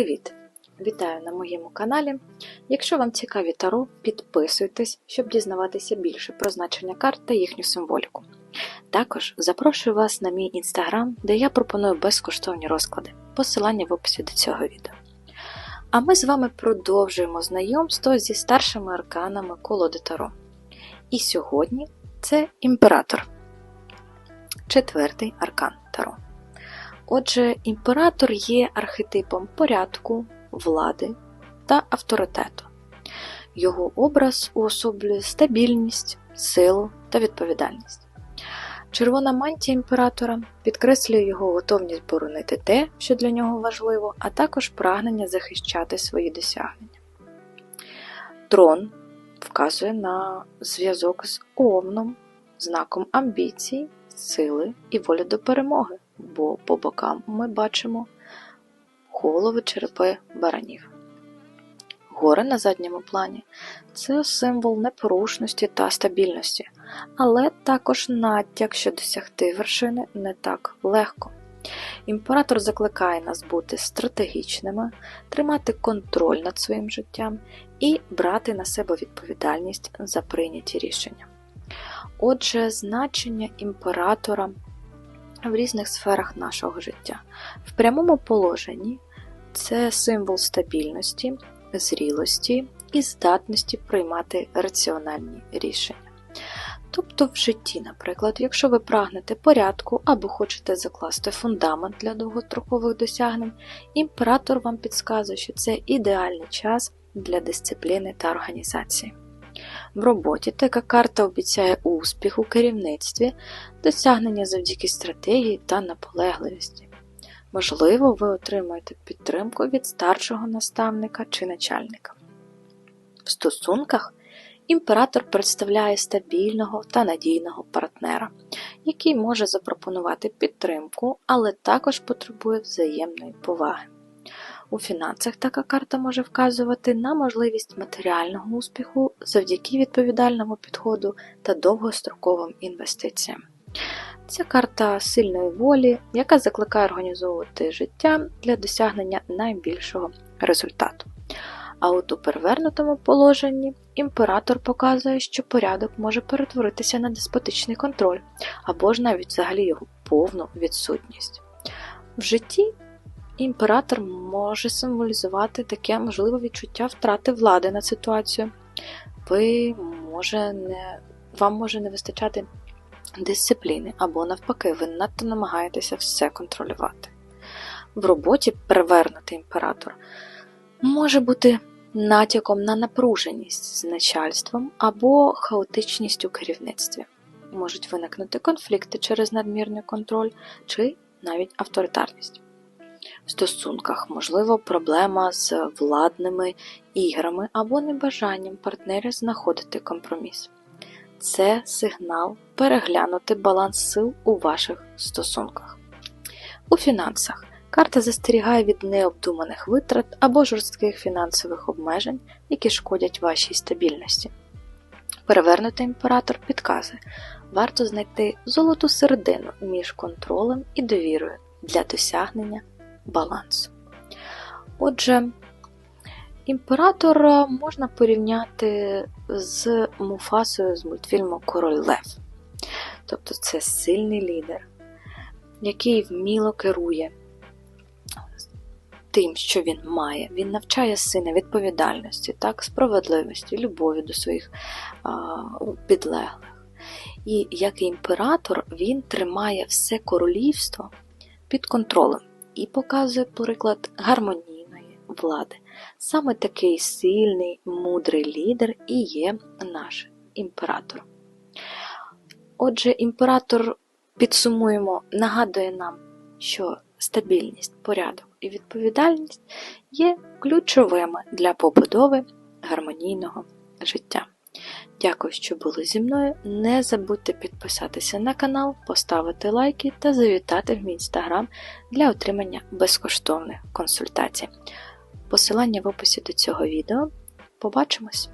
Привіт! Вітаю на моєму каналі. Якщо вам цікаві таро, підписуйтесь, щоб дізнаватися більше про значення карт та їхню символіку. Також запрошую вас на мій інстаграм, де я пропоную безкоштовні розклади. Посилання в описі до цього відео. А ми з вами продовжуємо знайомство зі старшими арканами колоди Таро. І сьогодні це імператор, четвертий аркан Таро. Отже, імператор є архетипом порядку, влади та авторитету. Його образ уособлює стабільність, силу та відповідальність. Червона мантія імператора підкреслює його готовність боронити те, що для нього важливо, а також прагнення захищати свої досягнення. Трон вказує на зв'язок з Овном, знаком амбіцій, сили і волі до перемоги, бо по бокам ми бачимо голови черепи баранів. Гори на задньому плані це символ непорушності та стабільності, але також натяк, що досягти вершини не так легко. Імператор закликає нас бути стратегічними, тримати контроль над своїм життям і брати на себе відповідальність за прийняті рішення. Отже, значення імператора в різних сферах нашого життя. В прямому положенні це символ стабільності, зрілості і здатності приймати раціональні рішення. Тобто в житті, наприклад, якщо ви прагнете порядку або хочете закласти фундамент для довгострокових досягнень, імператор вам підказує, що це ідеальний час для дисципліни та організації. В роботі така карта обіцяє успіх у керівництві, досягнення завдяки стратегії та наполегливості. Можливо, ви отримаєте підтримку від старшого наставника чи начальника. В стосунках імператор представляє стабільного та надійного партнера, який може запропонувати підтримку, але також потребує взаємної поваги. У фінансах така карта може вказувати на можливість матеріального успіху завдяки відповідальному підходу та довгостроковим інвестиціям. Це карта сильної волі, яка закликає організовувати життя для досягнення найбільшого результату. А от у перевернутому положенні імператор показує, що порядок може перетворитися на деспотичний контроль або ж навіть взагалі його повну відсутність. В житті імператор може символізувати таке можливе відчуття втрати влади над ситуацією. Ви може не, Вам може не вистачати дисципліни або, навпаки, ви надто намагаєтеся все контролювати. В роботі перевернутий імператор може бути натяком на напруженість з начальством або хаотичність у керівництві. Можуть виникнути конфлікти через надмірний контроль чи навіть авторитарність. Стосунках, можливо, проблема з владними іграми або небажанням партнерів знаходити компроміс. Це сигнал переглянути баланс сил у ваших стосунках. У фінансах карта застерігає від необдуманих витрат або жорстких фінансових обмежень, які шкодять вашій стабільності. Перевернутий імператор підказує, варто знайти золоту середину між контролем і довірою для досягнення балансу. Отже, імператора можна порівняти з Муфасою з мультфільму Король Лев. Тобто це сильний лідер, який вміло керує тим, що він має. Він навчає сина відповідальності, так, справедливості, любові до своїх а, підлеглих. І як імператор, він тримає все королівство під контролем і показує приклад гармонійної влади. Саме такий сильний, мудрий лідер і є наш імператор. Отже, імператор, підсумуємо, нагадує нам, що стабільність, порядок і відповідальність є ключовими для побудови гармонійного життя. Дякую, що були зі мною. Не забудьте підписатися на канал, поставити лайки та завітати в мій інстаграм для отримання безкоштовних консультацій. Посилання в описі до цього відео. Побачимось!